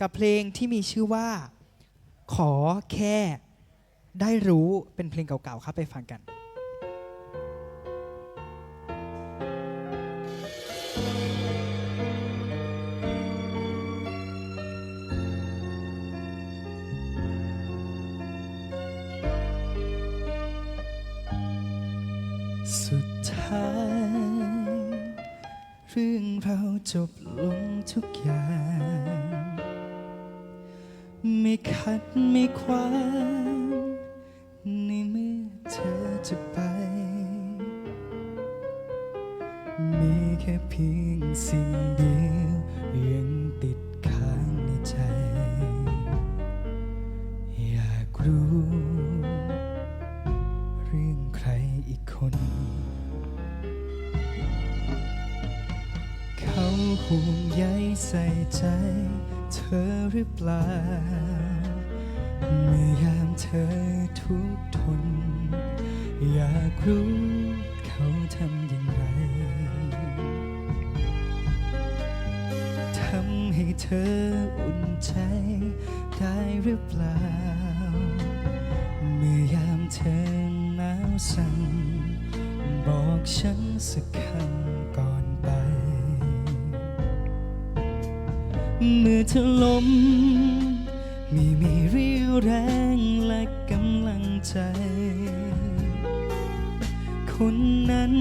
กับเพลงที่มีชื่อว่า ขอแค่ได้รู้เป็นเพลงเก่าๆครับไปฟังกันสุดท้าย เรื่องเราจบลงทุกอย่าง ขัดไม่ขวางในเมื่อเธอจะไป มีแค่เพียงสิ่งเดียวยังติดค้างในใจ อยากรู้ เรื่องใครอีกคน เขาห่วงใยใส่ใจ เธอหรือเปล่า เมื่อยามเธอทุกทน อยากรู้เขาทำอย่างไร ทำให้เธออุ่นใจได้หรือเปล่า เมื่อยามเธอหนาวสั่นบอกฉันสักคำก่อนไป เมื่อเธอล้ม ไม่มีเรี่ยวแรงและกำลังใจ คนนั้น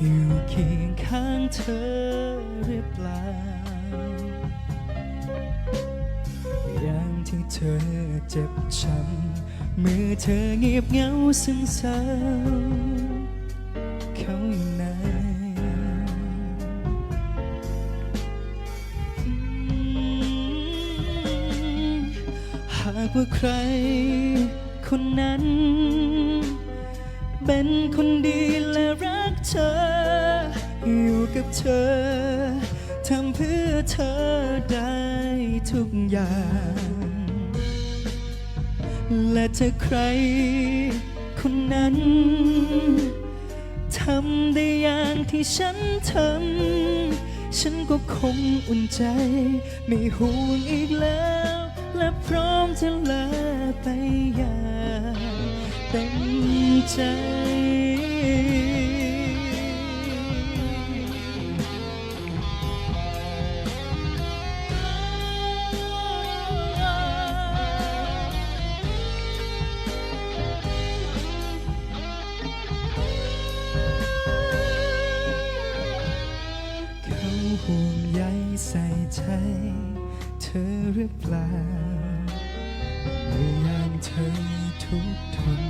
อยู่เคียงข้างเธอหรือเปล่าอย่างที่เธอเจ็บช้ำเมื่อเธอเงียบเหงาซึมเศร้าเขาอยู่ ว่าใคร คนนั้น เป็นคนดีและรักเธอ อยู่กับเธอทำเพื่อเธอได้ทุกอย่าง และถ้าใคร คนนั้นทำได้อย่างที่ฉันทำ ฉันก็คงอุ่นใจ ไม่ห่วงอีกแล้ว และพร้อมจะลาไปอย่างเต็มใจ เขาห่วงใยใส่ใจ อหรือเปล่าเมื่อยามเธอทุกทน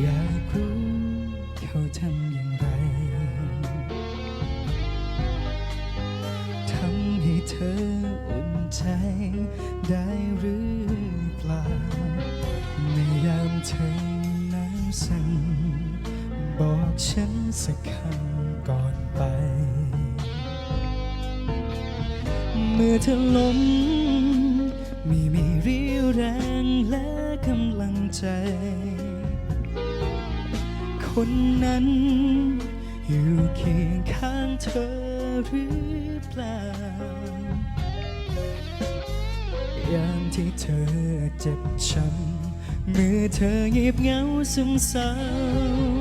อยากรู้เขาทำอย่างไรทำให้เธออุ่นใจได้หรือเปล่าในยามเธอนาวสั่นบอกฉันสักคำก่อนไป เมื่อเธอล้มไม่มีเรี่ยวแรงและกำลังใจ คนนั้นอยู่เคียงข้างเธอหรือเปล่า อย่างที่เธอเจ็บช้ำเมื่อเธอเงียบเหงาซึมเศร้าเขา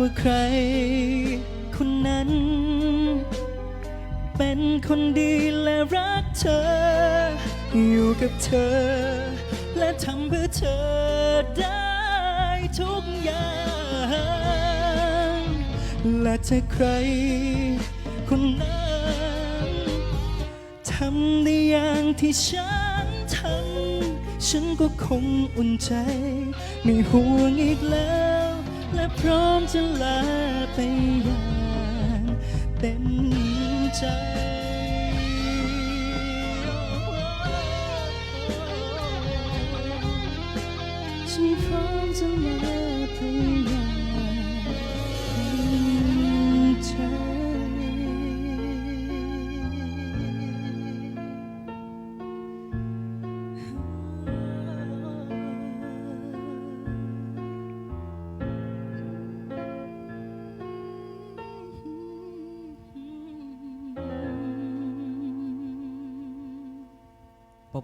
ว่าใคร คนนั้น เป็นคนดีและรักเธอ อยู่กับเธอ และทำเพื่อเธอได้ทุกอย่าง และถ้าใคร คนนั้นทำได้อย่างที่ฉันทำฉันก็คงอุ่นใจ ไม่ห่วงอีกแล้ว และพร้อมจะลาไปอย่างเต็มใจ ฉันพร้อมจะลาไปอย่าง